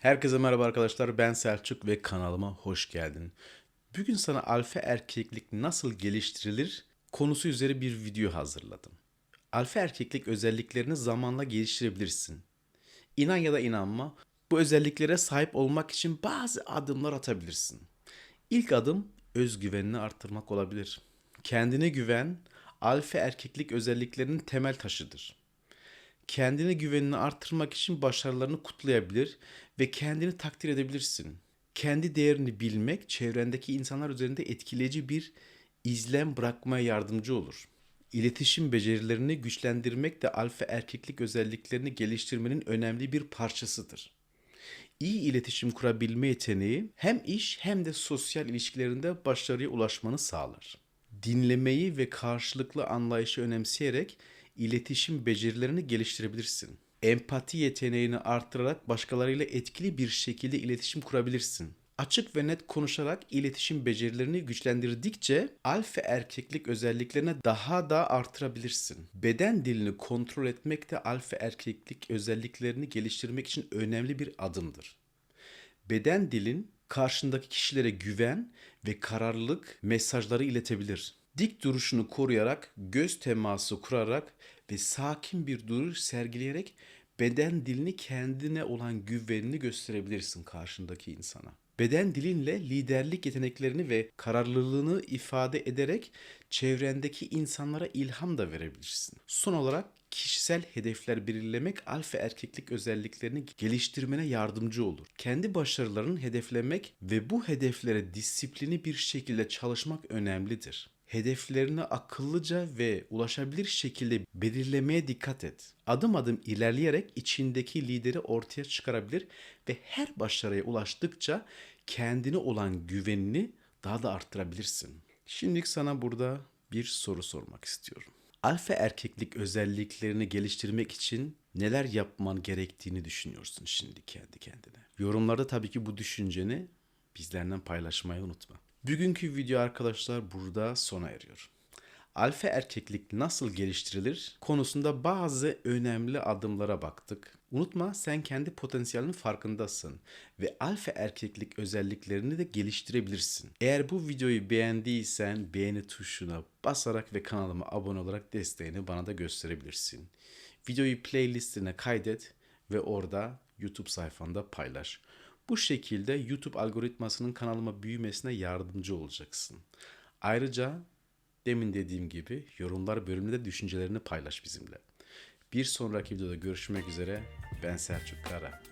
Herkese merhaba arkadaşlar. Ben Selçuk ve kanalıma hoş geldin. Bugün sana alfa erkeklik nasıl geliştirilir konusu üzere bir video hazırladım. Alfa erkeklik özelliklerini zamanla geliştirebilirsin. İnan ya da inanma, bu özelliklere sahip olmak için bazı adımlar atabilirsin. İlk adım özgüvenini arttırmak olabilir. Kendine güven, alfa erkeklik özelliklerinin temel taşıdır kendine güvenini artırmak için başarılarını kutlayabilir ve kendini takdir edebilirsin. Kendi değerini bilmek çevrendeki insanlar üzerinde etkileyici bir izlem bırakmaya yardımcı olur. İletişim becerilerini güçlendirmek de alfa erkeklik özelliklerini geliştirmenin önemli bir parçasıdır. İyi iletişim kurabilme yeteneği hem iş hem de sosyal ilişkilerinde başarıya ulaşmanı sağlar. Dinlemeyi ve karşılıklı anlayışı önemseyerek iletişim becerilerini geliştirebilirsin. Empati yeteneğini artırarak başkalarıyla etkili bir şekilde iletişim kurabilirsin. Açık ve net konuşarak iletişim becerilerini güçlendirdikçe alfa erkeklik özelliklerini daha da artırabilirsin. Beden dilini kontrol etmek de alfa erkeklik özelliklerini geliştirmek için önemli bir adımdır. Beden dilin karşındaki kişilere güven ve kararlılık mesajları iletebilir. Dik duruşunu koruyarak, göz teması kurarak ve sakin bir duruş sergileyerek beden dilini kendine olan güvenini gösterebilirsin karşındaki insana. Beden dilinle liderlik yeteneklerini ve kararlılığını ifade ederek çevrendeki insanlara ilham da verebilirsin. Son olarak kişisel hedefler belirlemek alfa erkeklik özelliklerini geliştirmene yardımcı olur. Kendi başarılarını hedeflemek ve bu hedeflere disiplini bir şekilde çalışmak önemlidir. Hedeflerini akıllıca ve ulaşabilir şekilde belirlemeye dikkat et. Adım adım ilerleyerek içindeki lideri ortaya çıkarabilir ve her başarıya ulaştıkça kendine olan güvenini daha da arttırabilirsin. Şimdi sana burada bir soru sormak istiyorum. Alfa erkeklik özelliklerini geliştirmek için neler yapman gerektiğini düşünüyorsun şimdi kendi kendine. Yorumlarda tabii ki bu düşünceni bizlerden paylaşmayı unutma. Bugünkü video arkadaşlar burada sona eriyor. Alfa erkeklik nasıl geliştirilir konusunda bazı önemli adımlara baktık. Unutma sen kendi potansiyelinin farkındasın ve alfa erkeklik özelliklerini de geliştirebilirsin. Eğer bu videoyu beğendiysen beğeni tuşuna basarak ve kanalıma abone olarak desteğini bana da gösterebilirsin. Videoyu playlistine kaydet ve orada YouTube sayfanda paylaş. Bu şekilde YouTube algoritmasının kanalıma büyümesine yardımcı olacaksın. Ayrıca demin dediğim gibi yorumlar bölümünde düşüncelerini paylaş bizimle. Bir sonraki videoda görüşmek üzere. Ben Selçuk Kara.